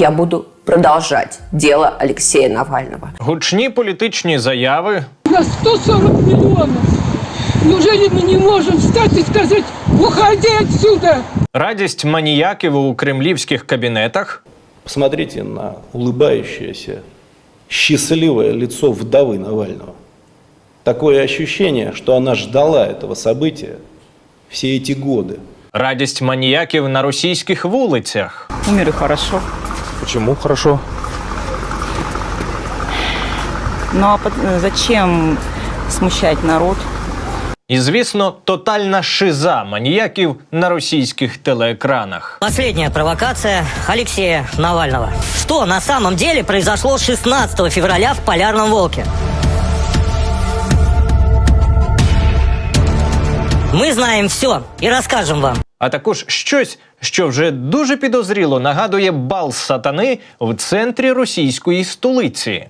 я буду продолжать дело Алексея Навального. Гучні політичні заяви, На 140 миллионов. Неужели мы не можем встать и сказать, уходи отсюда? радість маніяків у кремлівських кабінетах, Посмотрите на улыбающееся, счастливое лицо вдовы Навального. Такое ощущение, что она ждала этого события все эти годы. радість маніяків на російських вулицях, Умер и хорошо. Почему хорошо? Ну а под- э, зачем смущать народ? і, звісно, тотальна шиза маніяків на російських телеекранах. Последняя провокация Алексея Навального. Что на самом деле произошло 16 февраля в Полярном Волке? Мы знаємо все і розкажемо вам. А також щось, що вже дуже підозріло нагадує бал сатани в центрі російської столиці.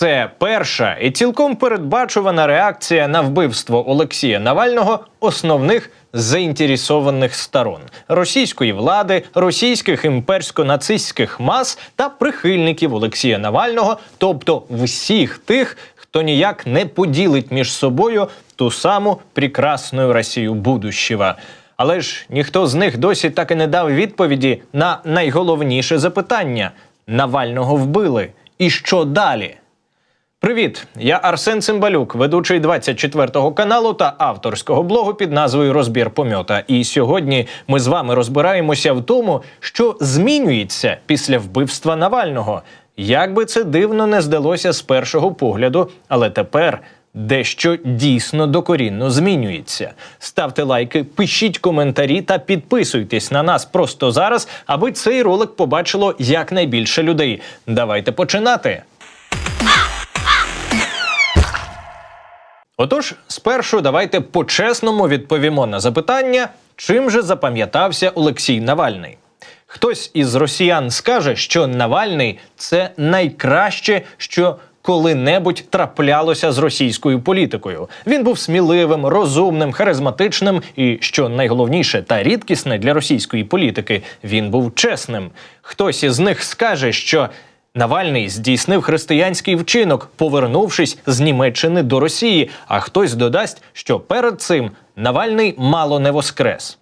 Це перша і цілком передбачувана реакція на вбивство Олексія Навального основних заінтересованих сторон російської влади, російських імперсько-нацистських мас та прихильників Олексія Навального, тобто всіх тих, хто ніяк не поділить між собою ту саму прекрасну Росію будущего. Але ж ніхто з них досі так і не дав відповіді на найголовніше запитання: Навального вбили. І що далі? Привіт, я Арсен Цимбалюк, ведучий 24-го каналу та авторського блогу під назвою Розбір помьота. І сьогодні ми з вами розбираємося в тому, що змінюється після вбивства Навального. Як би це дивно не здалося з першого погляду, але тепер. Дещо дійсно докорінно змінюється. Ставте лайки, пишіть коментарі та підписуйтесь на нас просто зараз, аби цей ролик побачило якнайбільше людей. Давайте починати. Отож, спершу давайте по-чесному відповімо на запитання, чим же запам'ятався Олексій Навальний. Хтось із росіян скаже, що Навальний це найкраще, що коли-небудь траплялося з російською політикою. Він був сміливим, розумним, харизматичним і, що найголовніше та рідкісне для російської політики, він був чесним. Хтось із них скаже, що Навальний здійснив християнський вчинок, повернувшись з Німеччини до Росії. А хтось додасть, що перед цим Навальний мало не воскрес.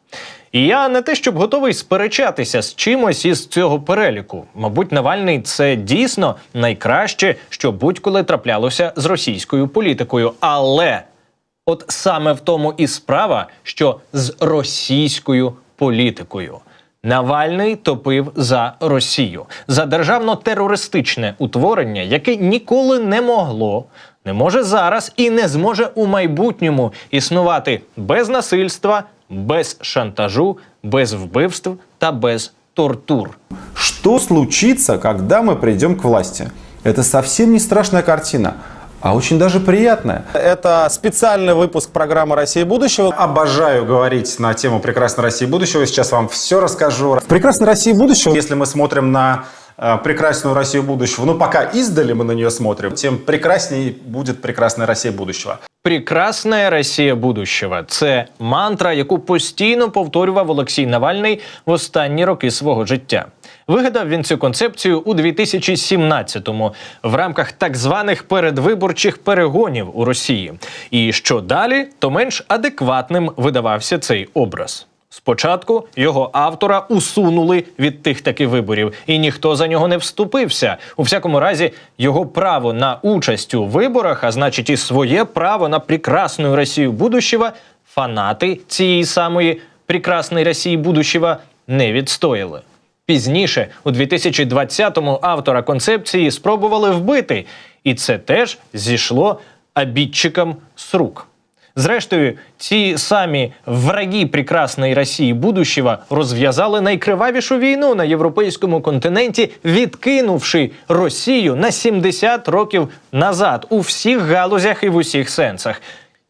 І я не те, щоб готовий сперечатися з чимось із цього переліку. Мабуть, Навальний це дійсно найкраще, що будь-коли траплялося з російською політикою. Але От саме в тому і справа, що з російською політикою. Навальний топив за Росію за державно-терористичне утворення, яке ніколи не могло, не може зараз і не зможе у майбутньому існувати без насильства, без шантажу, без вбивств та без тортур. Что случится, когда мы придем к власти? Это совсем не страшная картина, а очень даже приятная. Это специальный выпуск программы «Россия будущего». Обожаю говорить на тему прекрасной России будущего. Сейчас вам все расскажу. В прекрасной России будущего Если мы смотрим на э, прекрасную Россию будущего, ну пока издали мы на нее смотрим, тем прекрасней будет прекрасная Россия будущего. Прекрасна Росія будущого це мантра, яку постійно повторював Олексій Навальний в останні роки свого життя. Вигадав він цю концепцію у 2017-му в рамках так званих передвиборчих перегонів у Росії. І що далі, то менш адекватним видавався цей образ. Спочатку його автора усунули від тих таки виборів, і ніхто за нього не вступився. У всякому разі, його право на участь у виборах, а значить, і своє право на прекрасну Росію будущого, фанати цієї самої прекрасної Росії будущого не відстояли. Пізніше, у 2020-му, автора концепції спробували вбити, і це теж зійшло обідчикам з рук. Зрештою, ці самі враги прекрасної Росії будущого розв'язали найкривавішу війну на європейському континенті, відкинувши Росію на 70 років назад у всіх галузях і в усіх сенсах.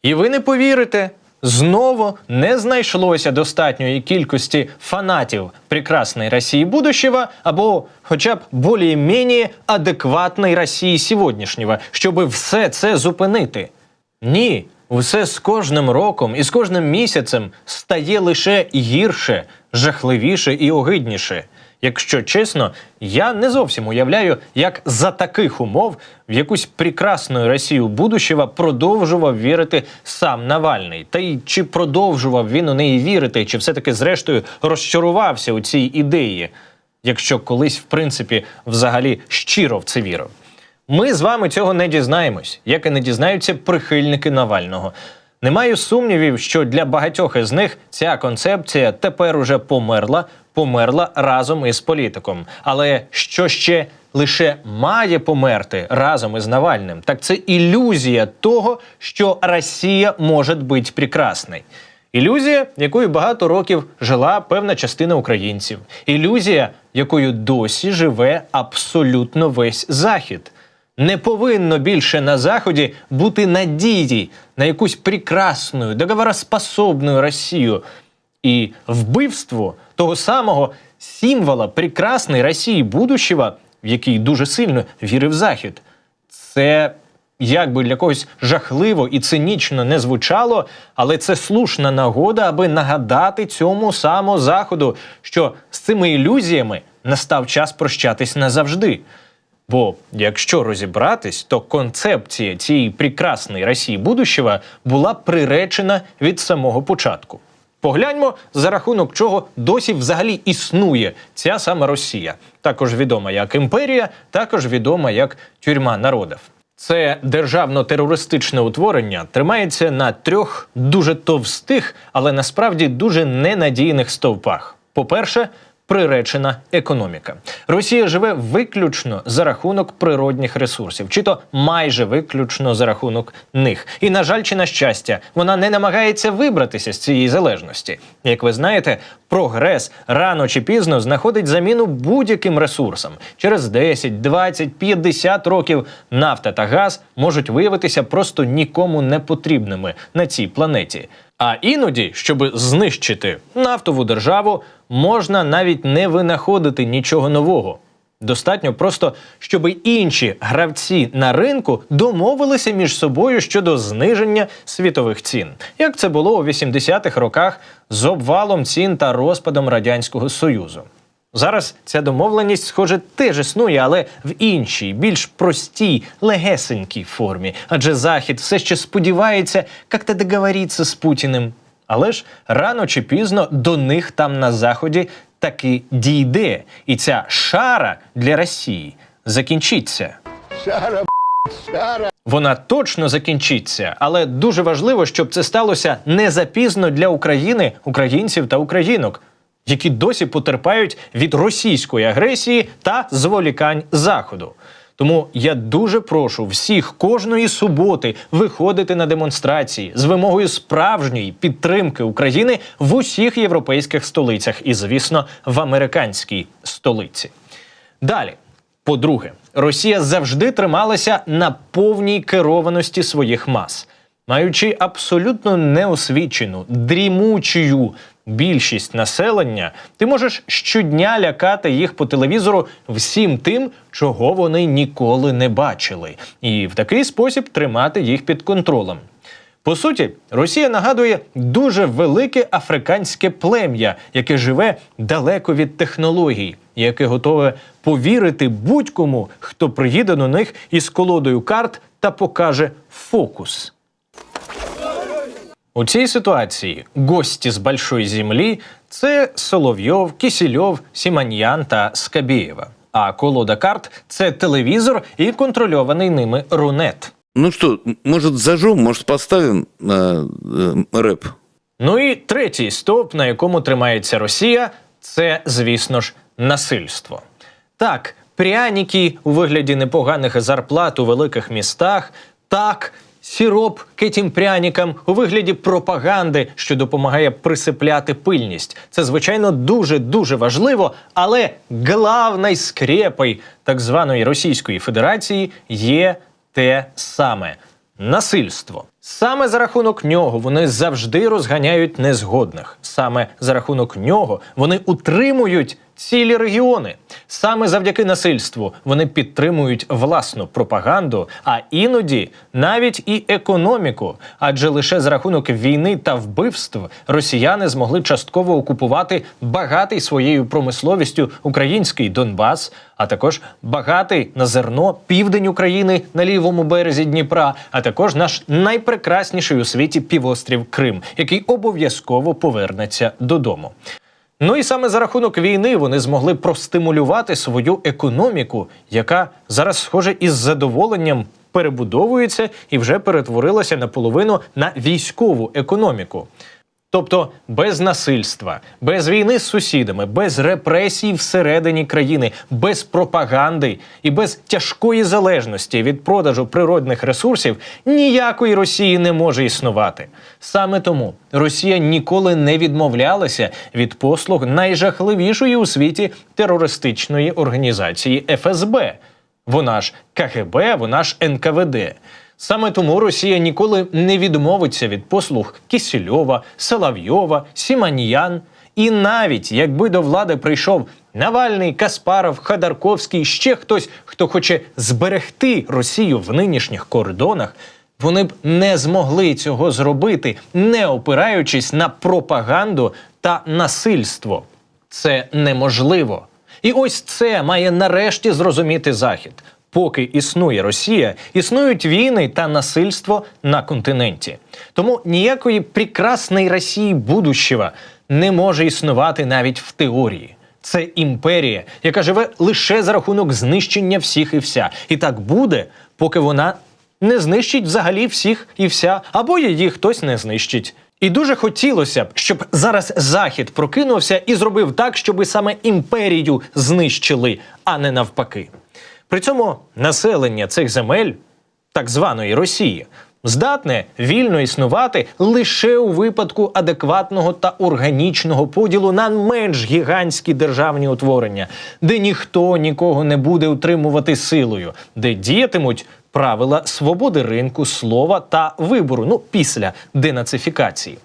І ви не повірите, знову не знайшлося достатньої кількості фанатів прекрасної Росії будущего або хоча б більш-менш адекватної Росії сьогоднішнього, щоб все це зупинити. Ні, все з кожним роком і з кожним місяцем стає лише гірше, жахливіше і огидніше. Якщо чесно, я не зовсім уявляю, як за таких умов в якусь прекрасну Росію будущого продовжував вірити сам Навальний. Та й чи продовжував він у неї вірити, чи все-таки зрештою розчарувався у цій ідеї, якщо колись, в принципі, взагалі щиро в це вірив. Ми з вами цього не дізнаємось, як і не дізнаються прихильники Навального. Не маю сумнівів, що для багатьох із них ця концепція тепер уже померла, померла разом із політиком. Але що ще лише має померти разом із Навальним, так це ілюзія того, що Росія може бути прекрасною. Ілюзія, якою багато років жила певна частина українців. Ілюзія, якою досі живе абсолютно весь захід. Не повинно більше на заході бути надії на якусь прекрасну, договороспособну Росію. І вбивство того самого символа прекрасної Росії будущого, в який дуже сильно вірив Захід, це як би для когось жахливо і цинічно не звучало, але це слушна нагода, аби нагадати цьому самому заходу, що з цими ілюзіями настав час прощатись назавжди. Бо якщо розібратись, то концепція цієї прекрасної Росії будущого була приречена від самого початку. Погляньмо, за рахунок чого досі взагалі існує ця сама Росія, також відома як імперія, також відома як тюрма народів. Це державно-терористичне утворення тримається на трьох дуже товстих, але насправді дуже ненадійних стовпах. По-перше, приречена економіка. Росія живе виключно за рахунок природних ресурсів, чи то майже виключно за рахунок них. І на жаль, чи на щастя, вона не намагається вибратися з цієї залежності. Як ви знаєте, прогрес рано чи пізно знаходить заміну будь-яким ресурсам. Через 10, 20, 50 років нафта та газ можуть виявитися просто нікому не потрібними на цій планеті. А іноді, щоб знищити нафтову державу, можна навіть не винаходити нічого нового. Достатньо просто, щоб інші гравці на ринку домовилися між собою щодо зниження світових цін, як це було у 80-х роках з обвалом цін та розпадом радянського союзу. Зараз ця домовленість, схоже, теж існує, але в іншій, більш простій, легесенькій формі. Адже Захід все ще сподівається як-то договоритися з Путіним. Але ж рано чи пізно до них там на заході таки дійде, і ця шара для Росії закінчиться. Вона точно закінчиться, але дуже важливо, щоб це сталося не запізно для України, українців та українок, які досі потерпають від російської агресії та зволікань заходу. Тому я дуже прошу всіх кожної суботи виходити на демонстрації з вимогою справжньої підтримки України в усіх європейських столицях і, звісно, в американській столиці. Далі, по-друге, Росія завжди трималася на повній керованості своїх мас, маючи абсолютно неосвічену, дрімучою більшість населення, ти можеш щодня лякати їх по телевізору всім тим, чого вони ніколи не бачили, і в такий спосіб тримати їх під контролем. По суті, Росія нагадує дуже велике африканське плем'я, яке живе далеко від технологій, яке готове повірити будь-кому, хто приїде до них із колодою карт та покаже фокус. У цій ситуації гості з большої землі це Соловйов, Кісільов, Сіманьян та Скабєєва. А колода карт це телевізор і контрольований ними рунет. Ну что, может зажжем, может поставим э, э, рэп? Ну і третій стовп, на якому тримається Росія, це, звісно ж, насильство. Так, пряники у вигляді непоганих зарплат у великих містах, так, сіроп к этим пряникам у вигляді пропаганди, що допомагає присипляти пильність. Це, звичайно, дуже дуже важливо, але главною скрепою так званої Російської Федерації є те саме насильство. Саме за рахунок нього вони завжди розганяють незгодних. Саме за рахунок нього вони утримують цілі регіони. Саме завдяки насильству вони підтримують власну пропаганду, а іноді навіть і економіку. Адже лише за рахунок війни та вбивств росіяни змогли частково окупувати багатий своєю промисловістю український Донбас, а також багатий на зерно південь України на лівому березі Дніпра, а також наш найпрекрасніший у світі півострів Крим, який обов'язково повернеться додому. Ну і саме за рахунок війни вони змогли простимулювати свою економіку, яка зараз, схоже, із задоволенням перебудовується і вже перетворилася наполовину на військову економіку. Тобто без насильства, без війни з сусідами, без репресій всередині країни, без пропаганди і без тяжкої залежності від продажу природних ресурсів ніякої Росії не може існувати. Саме тому Росія ніколи не відмовлялася від послуг найжахливішої у світі терористичної організації ФСБ. Вона ж КГБ, вона ж НКВД. Саме тому Росія ніколи не відмовиться від послуг Кісельова, Соловйова, Сіманіян. І навіть якби до влади прийшов Навальний, Каспаров, Ходорковський, ще хтось, хто хоче зберегти Росію в нинішніх кордонах, вони б не змогли цього зробити, не опираючись на пропаганду та насильство. Це неможливо. І ось це має нарешті зрозуміти Захід. Поки існує Росія, існують війни та насильство на континенті. Тому ніякої прекрасної Росії будущего не може існувати навіть в теорії. Це імперія, яка живе лише за рахунок знищення всіх і вся. І так буде, поки вона не знищить взагалі всіх і вся, або її хтось не знищить. І дуже хотілося б, щоб зараз Захід прокинувся і зробив так, щоби саме імперію знищили, а не навпаки. При цьому населення цих земель, так званої Росії, здатне вільно існувати лише у випадку адекватного та органічного поділу на менш гігантські державні утворення, де ніхто нікого не буде утримувати силою, де діятимуть правила свободи ринку, слова та вибору, ну після денацифікації,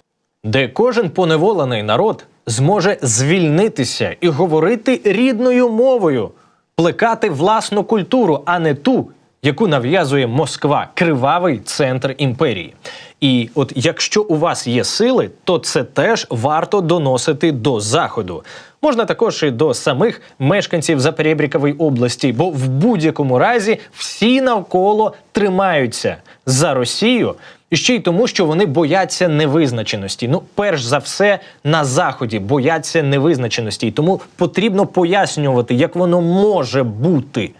де кожен поневолений народ зможе звільнитися і говорити рідною мовою плекати власну культуру, а не ту, яку нав'язує Москва, кривавий центр імперії. І от якщо у вас є сили, то це теж варто доносити до заходу. Можна також і до самих мешканців Запорєбрікової області, бо в будь-якому разі всі навколо тримаються за Росію. І ще й тому, що вони бояться невизначеності. Ну, перш за все, на заході бояться невизначеності, і тому потрібно пояснювати, як воно може бути.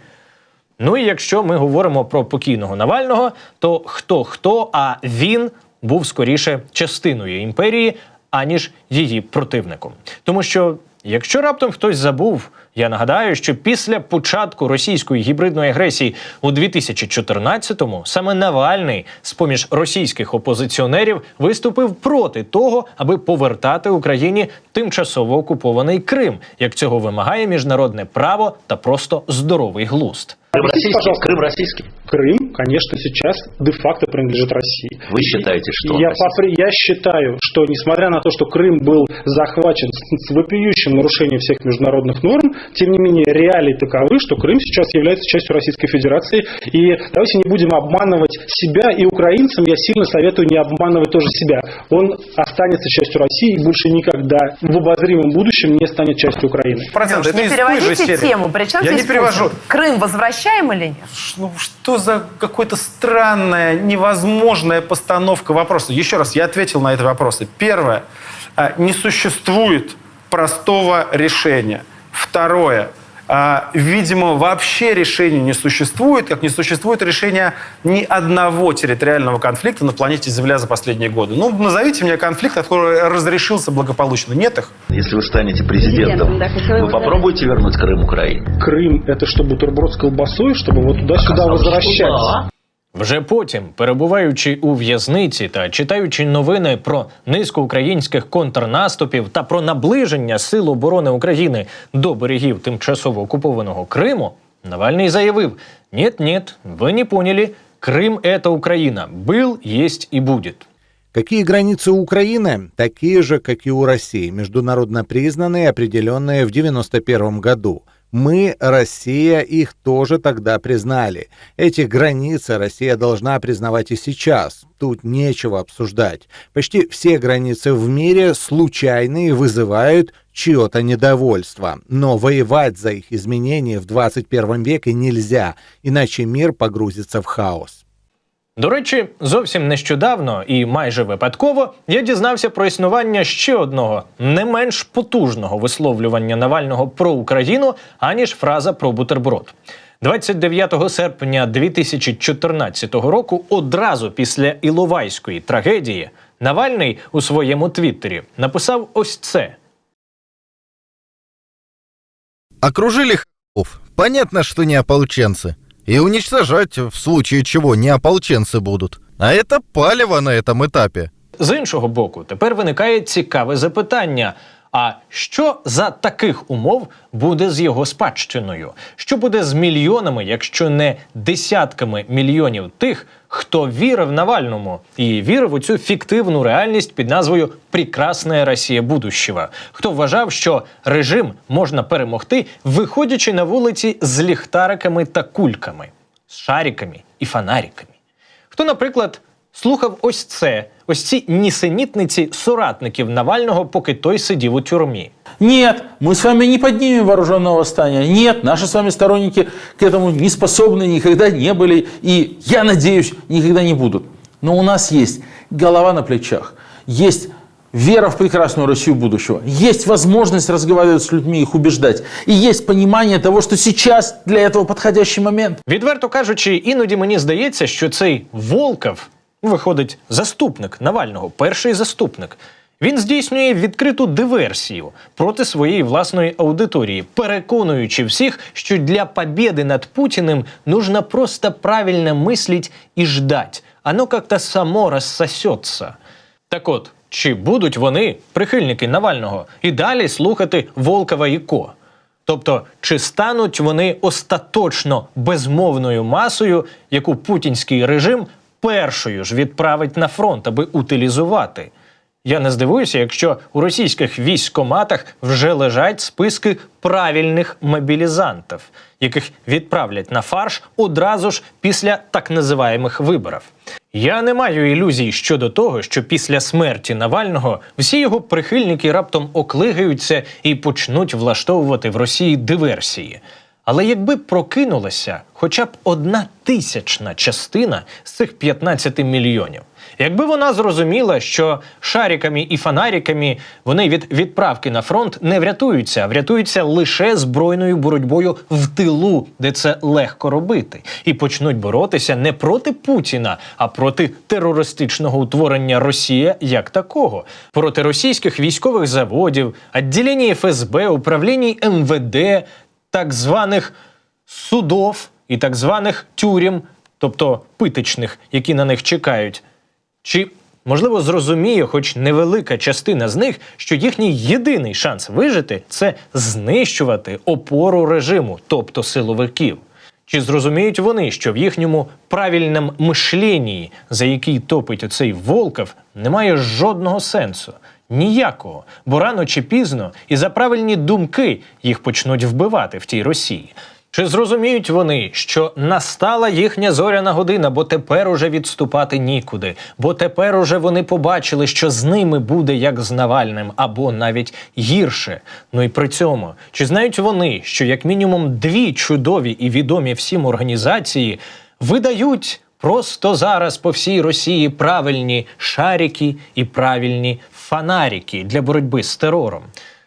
Ну і якщо ми говоримо про покійного Навального, то хто хто, а він був скоріше частиною імперії, аніж її противником. Тому що, якщо раптом хтось забув, я нагадаю, що після початку російської гібридної агресії у 2014-му саме Навальний, з поміж російських опозиціонерів, виступив проти того, аби повертати Україні тимчасово окупований Крим, як цього вимагає міжнародне право та просто здоровий глузд. Крым российский? Крым российский? Крым, конечно, сейчас де-факто принадлежит России. Вы считаете, что я, попри- я считаю, что несмотря на то, что Крым был захвачен с, с вопиющим нарушением всех международных норм, тем не менее реалии таковы, что Крым сейчас является частью Российской Федерации. И давайте не будем обманывать себя и украинцам. Я сильно советую не обманывать тоже себя. Он останется частью России и больше никогда в обозримом будущем не станет частью Украины. Процент, это Не переводите тему. Причем Я здесь не перевожу. Путин? Крым возвращаем или нет? Ну, что за какая-то странная, невозможная постановка вопроса? Еще раз, я ответил на эти вопросы. Первое. а, Не существует простого решения. Второе. а, Видимо, вообще решения не существует, как не существует решения ни одного территориального конфликта на планете Земля за последние годы. Ну, назовите мне конфликт, который разрешился благополучно. Нет их? Если вы станете президентом, вы попробуете вернуть Крым Украине? Крым это что, бутерброд с колбасой, чтобы вот туда-сюда Оказалось, что возвращаться? да. Вже потім, перебуваючи у в'язниці та читаючи новини про низку українських контрнаступів та про наближення Сил оборони України до берегів тимчасово окупованого Криму, Навальний заявив: «Нет, нет, ви не поняли, Крым – это Украина. Был, есть и будет. Какие границы у Украины? Такие же, как и у России, международно признанные и определенные в 1991 году. Мы, Россия, их тоже тогда признали. Эти границы Россия должна признавать и сейчас. Тут нечего обсуждать. Почти все границы в мире случайные вызывают чье-то недовольство. Но воевать за их изменения в 21 веке нельзя, иначе мир погрузится в хаос. До речі, зовсім нещодавно і майже випадково я дізнався про існування ще одного не менш потужного висловлювання Навального про Україну, аніж фраза про бутерброд. 29 серпня 2014 року, одразу після Іловайської трагедії, Навальний у своєму твіттері написав ось це. Окружили х**ов. Понятно, что не ополченцы. И уничтожать в случае чего не ополченцы будут. А это палево на этом этапе. З іншого боку, тепер виникає цікаве запитання: а що за таких умов буде з його спадщиною? Що буде з мільйонами, якщо не десятками мільйонів тих, хто вірив Навальному і вірив у цю фіктивну реальність під назвою Прекрасна Росія будущего? Хто вважав, що режим можна перемогти, виходячи на вулиці з ліхтариками та кульками, з шариками і фонариками? Хто, наприклад, слухав ось це, ось ці нісенітниці соратників Навального, поки той сидів у тюрмі. Нет, мы с вами не поднимем вооруженного восстания. Нет, наши с вами сторонники к этому не способны, никогда не были и, я надеюсь, никогда не будут. Но у нас есть голова на плечах, есть вера в прекрасную Россию будущего, есть возможность разговаривать с людьми, их убеждать, и есть понимание того, что сейчас для этого подходящий момент. Відверто кажучи, іноді мені здається, що цей Волков виходить заступник Навального, перший заступник. Він здійснює відкриту диверсію проти своєї власної аудиторії, переконуючи всіх, що для побєди над Путіним нужно просто правильно мислить і ждать. Оно как-то само розсосеться. Так от, чи будуть вони, прихильники Навального, і далі слухати Волкова і Ко? Тобто, чи стануть вони остаточно безмовною масою, яку путінський режим першою ж відправить на фронт, аби утилізувати? Я не здивуюся, якщо у російських військкоматах вже лежать списки правильних мобілізантів, яких відправлять на фарш одразу ж після так називаємих виборів. Я не маю ілюзій щодо того, що після смерті Навального всі його прихильники раптом оклигаються і почнуть влаштовувати в Росії диверсії. Але якби прокинулася хоча б одна тисячна частина з цих 15 мільйонів, якби вона зрозуміла, що шариками і фонариками вони від відправки на фронт не врятуються, а врятуються лише збройною боротьбою в тилу, де це легко робити, і почнуть боротися не проти Путіна, а проти терористичного утворення Росія як такого, проти російських військових заводів, відділень ФСБ, управлінь МВД так званих судов і так званих тюрем, тобто питичних, які на них чекають. Чи можливо зрозуміє, хоч невелика частина з них, що їхній єдиний шанс вижити це знищувати опору режиму, тобто силовиків? Чи зрозуміють вони, що в їхньому правильному мишленні, за який топить оцей Волков, немає жодного сенсу? Ніякого, бо рано чи пізно і за правильні думки їх почнуть вбивати в тій Росії. Чи зрозуміють вони, що настала їхня зоряна година, бо тепер уже відступати нікуди, бо тепер уже вони побачили, що з ними буде як з Навальним, або навіть гірше. Ну і при цьому, чи знають вони, що як мінімум дві чудові і відомі всім організації видають просто зараз по всій Росії правильні шарики і правильні фонарики для боротьби з терором?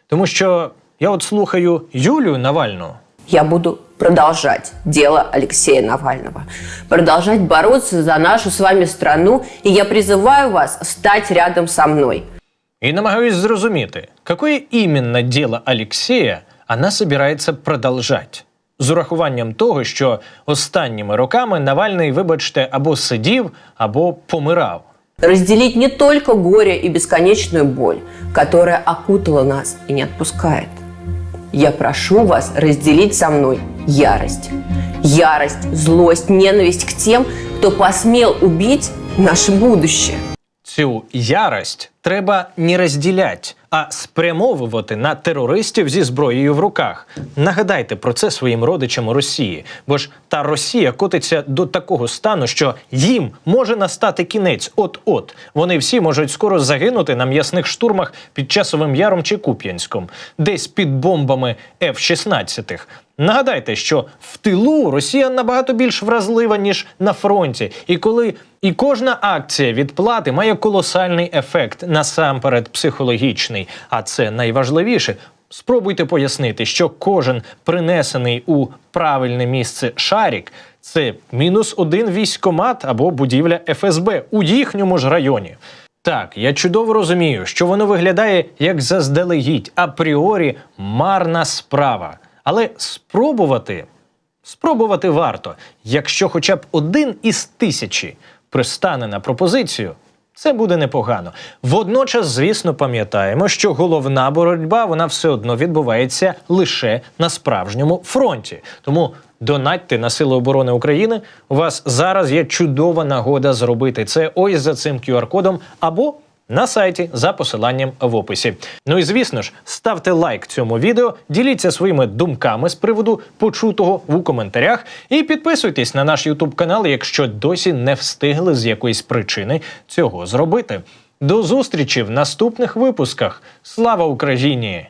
Тому що я от слухаю Юлію Навальну. Я буду продолжать дело Алексея Навального, продолжать бороться за нашу с вами страну, и я призываю вас стать рядом со мной. И намагаюсь зрозуміти, какое именно дело Алексея вона собирається продовжати. З урахуванням того, що останніми роками Навальний, вибачте, або сидів, або помирав. Разделить не только горе и бесконечную боль, которая окутала нас и не отпускает. Я прошу вас разделить со мной ярость. Ярость, злость, ненависть к тем, кто посмел убить наше будущее. Цю ярость треба не розділяти, а спрямовувати на терористів зі зброєю в руках. Нагадайте про це своїм родичам у Росії, бо ж та Росія котиться до такого стану, що їм може настати кінець. От-от вони всі можуть скоро загинути на м'ясних штурмах під часовим яром чи Куп'янськом, десь під бомбами F-16. Нагадайте, що в тилу Росія набагато більш вразлива ніж на фронті, і коли і кожна акція відплати має колосальний ефект насамперед психологічний. А це найважливіше. Спробуйте пояснити, що кожен принесений у правильне місце шарік це мінус один військомат або будівля ФСБ у їхньому ж районі. Так, я чудово розумію, що воно виглядає як заздалегідь, апріорі марна справа. Але спробувати, спробувати варто, якщо хоча б один із тисячі пристане на пропозицію, це буде непогано. Водночас, звісно, пам'ятаємо, що головна боротьба вона все одно відбувається лише на справжньому фронті. Тому донатьте на Сили оборони України. У вас зараз є чудова нагода зробити це ось за цим QR-кодом або на сайті за посиланням в описі. Ну і звісно ж, ставте лайк цьому відео, діліться своїми думками з приводу почутого у коментарях і підписуйтесь на наш YouTube канал, якщо досі не встигли з якоїсь причини цього зробити. До зустрічі в наступних випусках. Слава Україні!